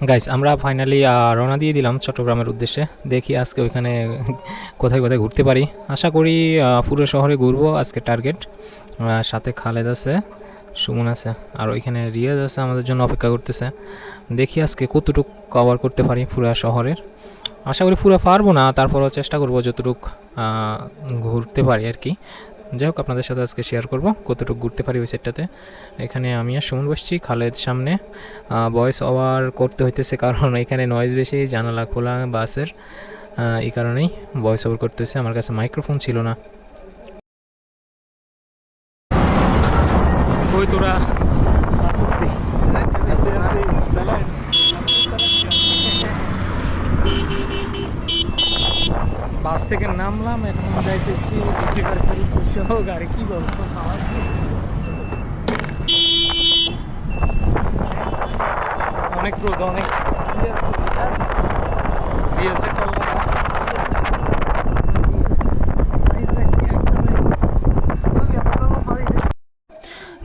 Guys আমরা finally রওনা দিয়ে দিলাম চট্টগ্রামের উদ্দেশ্যে। দেখি আজকে ওইখানে কোথায় কোথায় ঘুরতে পারি। আশা করি পুরো শহরে ঘুরবো আজকে টার্গেট সাথে খালেদ আছে, সুমন আছে, আর ওইখানে রিয়াজ আছে আমাদের জন্য অপেক্ষা করতেছে। দেখি আজকে কতটুকু কভার করতে পারি পুরো শহরের। আশা করি পুরো পারব না, তারপরও চেষ্টা করব যতটুক ঘুরতে পারি আর কি। যাই হোক, আপনাদের সাথে আজকে শেয়ার করব। কতটুকু ঘুরতে পারি ওই সেটটাতে এখানে আমি আর সুমন বসছি খালেদ সামনে। ভয়েস ওভার করতে হইতেছে কারণ এখানে নয়েজ বেশি, জানালা খোলা, বাসের। এই কারণেই ভয়েস ওভার করতে হয়েছে আমার কাছে মাইক্রোফোন ছিল না কই তোরা বাস থেকে নামলাম, এখন যাইতেছি ডিসি পার্কের সহ গাড়ি কি বলব? অনেক রোদ, অনেক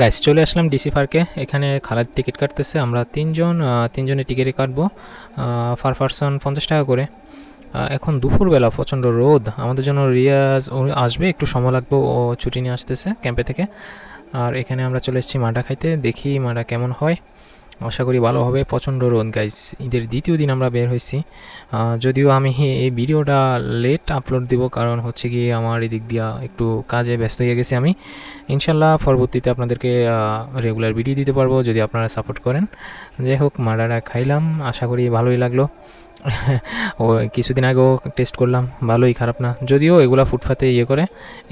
গাইস চলে আসলাম ডিসি পার্কে এখানে খালার টিকিট কাটতেছে। আমরা তিনজন তিনজনের টিকিটই কাটবো পার পারসন পঞ্চাশ টাকা করে। এখন দুপুরবেলা প্রচণ্ড রোদ। আমাদের জন্য রিয়াজ আসবে, একটু সময় লাগবে, ও ছুটি নিয়ে আসতেছে ক্যাম্পে থেকে। আর এখানে আমরা চলে এসেছি মাডা খাইতে, দেখি মাডা কেমন হয়। আশা করি ভালো হবে, প্রচণ্ড রোদ গাইস ঈদের দ্বিতীয় দিন আমরা বের হয়েছি। যদিও আমি এই ভিডিওটা লেট আপলোড দিব, কারণ হচ্ছে গিয়ে আমার এদিক দিয়া একটু কাজে ব্যস্ত হয়ে গেছি আমি। ইনশাল্লাহ পরবর্তীতে আপনাদেরকে রেগুলার ভিডিও দিতে পারব, যদি আপনারা সাপোর্ট করেন। যাই হোক, মাডাটা খাইলাম, আশা করি ভালোই লাগল। ও কিছুদিন আগেও টেস্ট করলাম ভালোই খারাপ না। যদিও এগুলা ফুটফাতে ইয়ে করে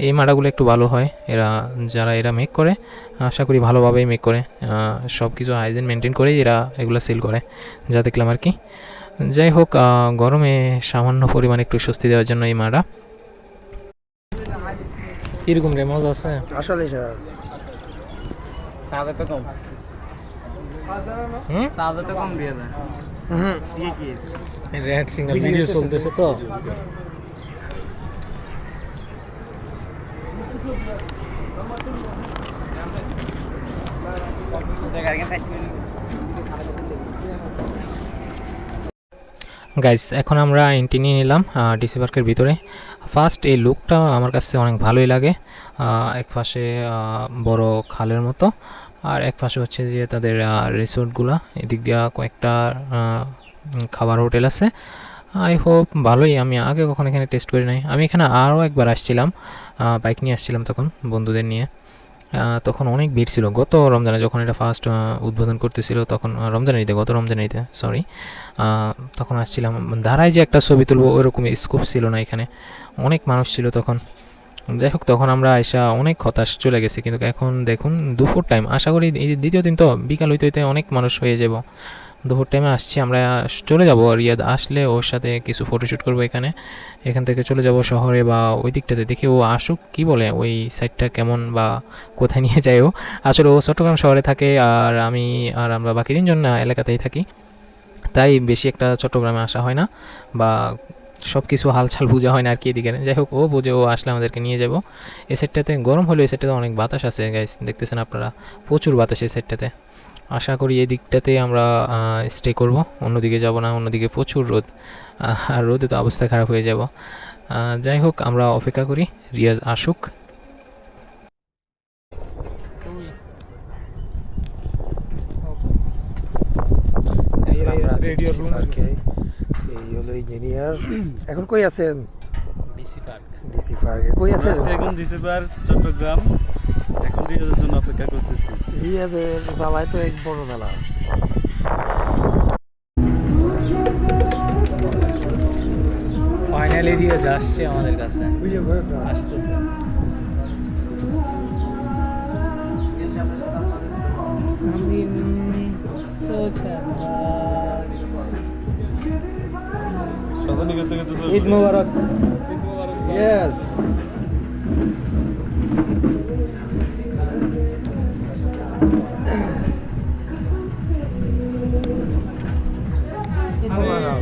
এই মাডাগুলো একটু ভালো হয়। এরা যারা এরা মেক করে আশা করি ভালোভাবেই মেক করে। সব কিছু হাইজিন মেনটেন করেই এরা এগুলো সেল করে। যা দেখলাম আর কি। যাই হোক গরমে সামান্য পরিমাণ একটু স্বস্তি দেওয়ার জন্য এই মাডা। কীরকম রে মজা আছে? আসলে স্যার। তাদের তো কম। হুম? তাদের তো কম দিয়ে দেয়। হুম দিয়ে কি রেড সিগন্যাল ভিডিও চলতেছে। তো। গাইস এখন আমরা এন্ট্রি নিয়ে নিলাম ডিসি পার্কের ভিতরে। ফার্স্ট এই লুকটা আমার কাছে অনেক ভালোই লাগে আহ, এক পাশে বড় খালের মতো। আর এক পাশে হচ্ছে যে তাদের রিসোর্টগুলা। এদিক দিয়া কয়েকটা খাবার হোটেল আছে। আই হোপ ভালোই, আমি আগে কখনো এখানে টেস্ট করি নাই। আমি এখানে আরও একবার আসছিলাম বাইক নিয়ে আসছিলাম তখন বন্ধুদের নিয়ে। তখন অনেক ভিড় ছিল। গত রমজানে যখন এটা ফার্স্ট উদ্বোধন করতেছিল, তখন রমজানের ঈদে, গত রমজানের ঈদে সরি তখন আসছিলাম। দাঁড়ায় যে একটা ছবি তুলবো ওইরকম স্কোপ ছিল না এখানে। অনেক মানুষ ছিল তখন। যাই হোক তখন আমরা আইসা অনেক হতাশ চলে গেছি। কিন্তু এখন দেখুন, দুপুর টাইম আশা করি দ্বিতীয় দিন তো বিকাল হইতে হইতে অনেক মানুষ হয়ে যাব। দুপুর টাইমে আসছি, আমরা চলে যাব রিয়াদ। আসলে ওর সাথে কিছু ফটোশ্যুট করব এখানে। এখান থেকে চলে যাব শহরে বা ওই দিকটাতে। দেখি ও আসুক, কি বলে? ওই সাইডটা কেমন বা কোথায় নিয়ে যায় ও? আসলে ও চট্টগ্রাম শহরে থাকে আর আমি আর আমরা বাকি তিনজন এলাকাতেই থাকি। তাই বেশি একটা চট্টগ্রামে আসা হয় না বা সব কিছু হালচাল বোঝা হয় না আর কি এদিকে। যাই হোক ও বোঝে ও আসলে আমাদেরকে নিয়ে যাব। এই সেটটাতে গরম হলেও এই সেটটাতে অনেক বাতাস আছে গাইস দেখতেছেন আপনারা প্রচুর বাতাস এই সেটটাতে আশা করি এই দিকটাতে আমরা স্টে করব। অন্যদিকে যাব না অন্যদিকে প্রচুর রোদ। আর রোদে তো অবস্থা খারাপ হয়ে যাব। যাই হোক আমরা অপেক্ষা করি রিয়াজ আসুক। রেডিও রুম হলো ইঞ্জিনিয়ার। এখন কই আছেন? ডিসি পার্কে। কই আছেন? আছি এখন ডিসেম্বর চট্টগ্রাম। এখন রিয়াজের জন্য অপেক্ষা করতেছি। রিয়াজের বাবাই তো এক বড় মেলা ফাইনালি রিয়াজ আসছে আমাদের কাছে। আসতেছে। দিন Socha Eid Mubarak yes Eid Mubarak.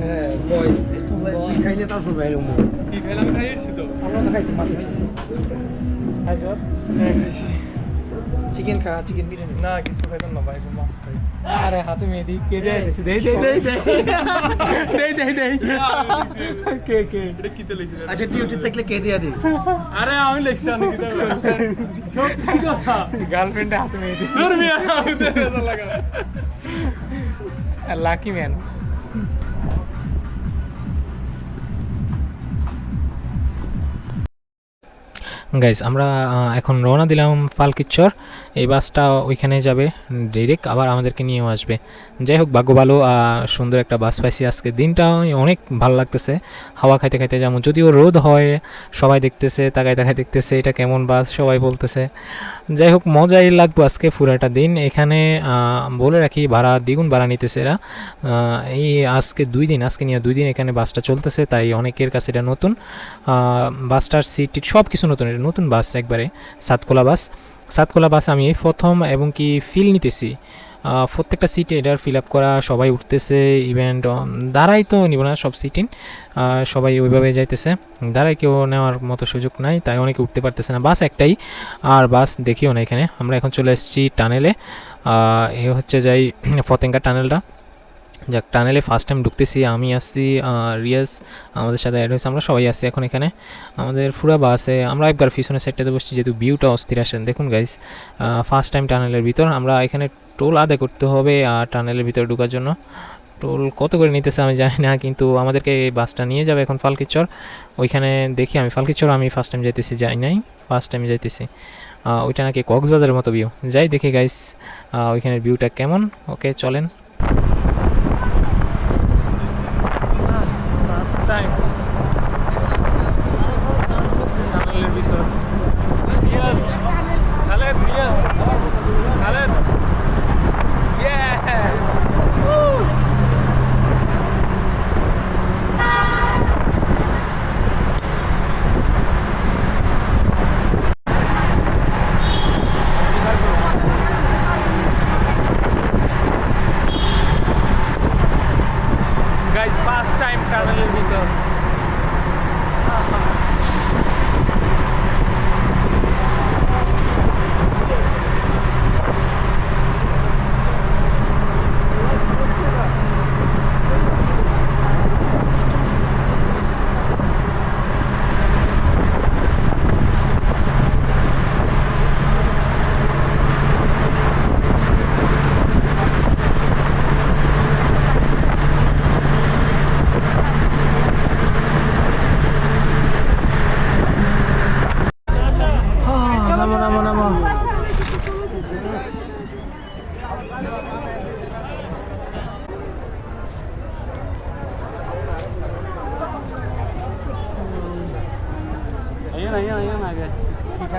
হ্যাঁ বয় তুই খাইলে তারপর বাইরে মুখ কি খেলাম খাইয়েছি তো আমরা তো খাইছি মাত্র চিকেন খা চিকেন বিরিয়ানি। না কিছু খাইতাম না ভাই মাছ খাই। আরে হাতে মেহেদি কে দেয়? দেই, দেই, দেই, দেই। দেই দেই কে কে? এটা কিতে লিখি আচ্ছা ডিউটি থাকলে কে দিয়া দি? আরে আমি লিখছি অনেক কিতে সত্যি কথা। গার্লফ্রেন্ডে হাতে মেহেদি। দূর মিয়া লাগা লাকি ম্যান গাইস আমরা এখন রওনা দিলাম ফালকিচ্চর এই বাসটা ওইখানে যাবে ডিরেক্ট আবার আমাদেরকে নিয়েও আসবে। যাই হোক, ভাগ্য ভালো সুন্দর একটা বাস পাইছি আজকে। দিনটা অনেক ভালো লাগতেছে। হাওয়া খাইতে খাইতে যেমন যদিও রোদ হয়, সবাই দেখতেছে তাকায় তাকায় দেখতেছে, এটা কেমন বাস, সবাই বলতেছে। যাই হোক, মজাই লাগবো আজকে পুরাটা দিন। এখানে বলে রাখি, ভাড়া, দ্বিগুণ ভাড়া নিতেছে এরা। এই আজকে দুই দিন, আজকে নিয়ে দুই দিন এখানে বাসটা চলতেছে, তাই অনেকের কাছে এটা নতুন। বাসটার সিট সব কিছু নতুন। নতুন বাস, একবারে সাতকোলা বাস। সাতকোলা বাস আমি প্রথম এবং কি ফিল নিতেছি। প্রত্যেকটা সিটে এটার ফিল আপ করা, সবাই উঠতেছে ইভেন্ট দাঁড়াই তো নিব না সব সিটিন সবাই ওইভাবে যাইতেছে। দাঁড়াই কেউ নেওয়ার মতো সুযোগ নাই, তাই অনেকে উঠতে পারতেছে না। বাস একটাই, আর বাস দেখিও না এখানে। আমরা এখন চলে এসেছি টানেলে এ হচ্ছে যাই ফতেঙ্গা টানেলটা যাক টানেলে ফার্স্ট টাইম ঢুকতেছি, আমি আসছি রিয়াজ, আমাদের সাথে অ্যাড হয়েছে, আমরা সবাই আছি এখন এখানে। আমাদের পুরা বাসে আমরা একবার পিছনের সাইডটাতে বসছি, যেহেতু ভিউটা অস্থির আসেন দেখুন গাইস ফার্স্ট টাইম টানেলের ভিতর, আমরা এখানে টোল আদায় করতে হবে, আর টানেলের ভিতরে ঢোকার জন্য। টোল কত করে নিতেছে আমি জানি না, কিন্তু আমাদেরকে এই বাসটা নিয়ে যাবে এখন ফালকিচর। ওইখানে দেখি আমি, ফালকিচর আমি ফার্স্ট টাইম যাইতেছি, যাই নাই ফার্স্ট টাইম যাইতেছি। ওইটা নাকি কক্সবাজারের মতো ভিউ যাই দেখি গাইস ওইখানের ভিউটা কেমন? ওকে চলেন। First time Ayun, ayun, ayun, ayun. Kita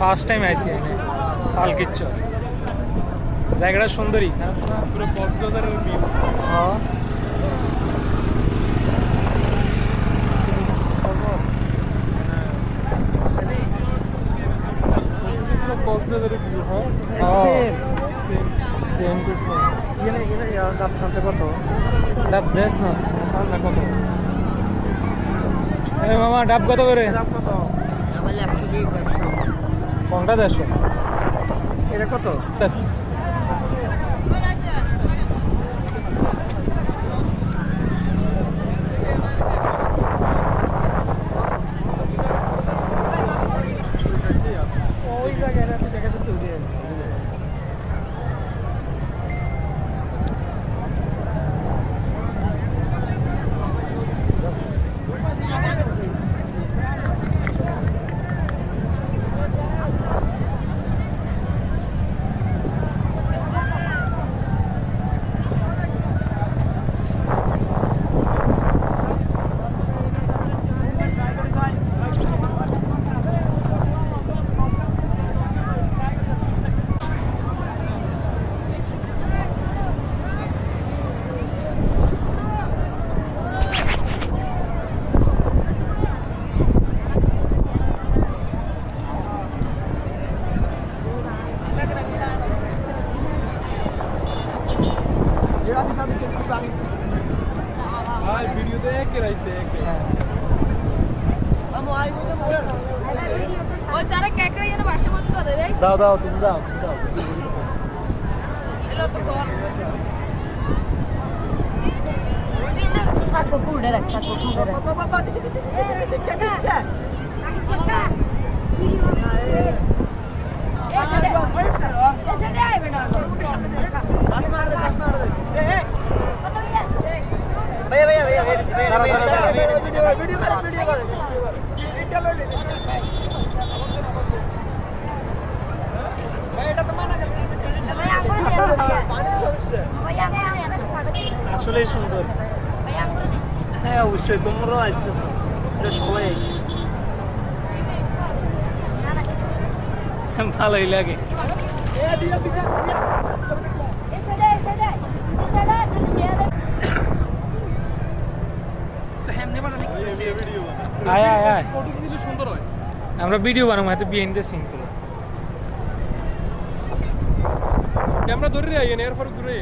first time আইসি এখানে ফালকিচ্চর জায়গাটা সুন্দরী পুরো কক্সবাজারের ভিউ পুরো কক্সবাজারের ভিউ হ্যাঁ? সেম টু সেম ইয়ে ইয়ে দাম কত? ডাব দেশ না? কত? এই মামা ডাব কত করে? দাম কত? আমার একশো কোনটা দেড়শো? এটা কত ওই জায়গায় দেখা যাচ্ছে তো ভাই ভিডিওতে একে রাইছে একে ওই সারা কেকড়া যেন বাসা মাছ করে রে দাও দাও তুমি দাও তুমি দাও এলো তো ঘর Sacco culo, sacco culo. আসলেই সুন্দর। হ্যাঁ অবশ্যই, তোমরাও আসতেছো। এটা সবাই ভালোই লাগে। আমরা ভিডিও বানাবো, হয়তো বিহাইন্ড দ্য সিন তো ক্যামেরা ধরে আইয়েন, এরপর ঘুরে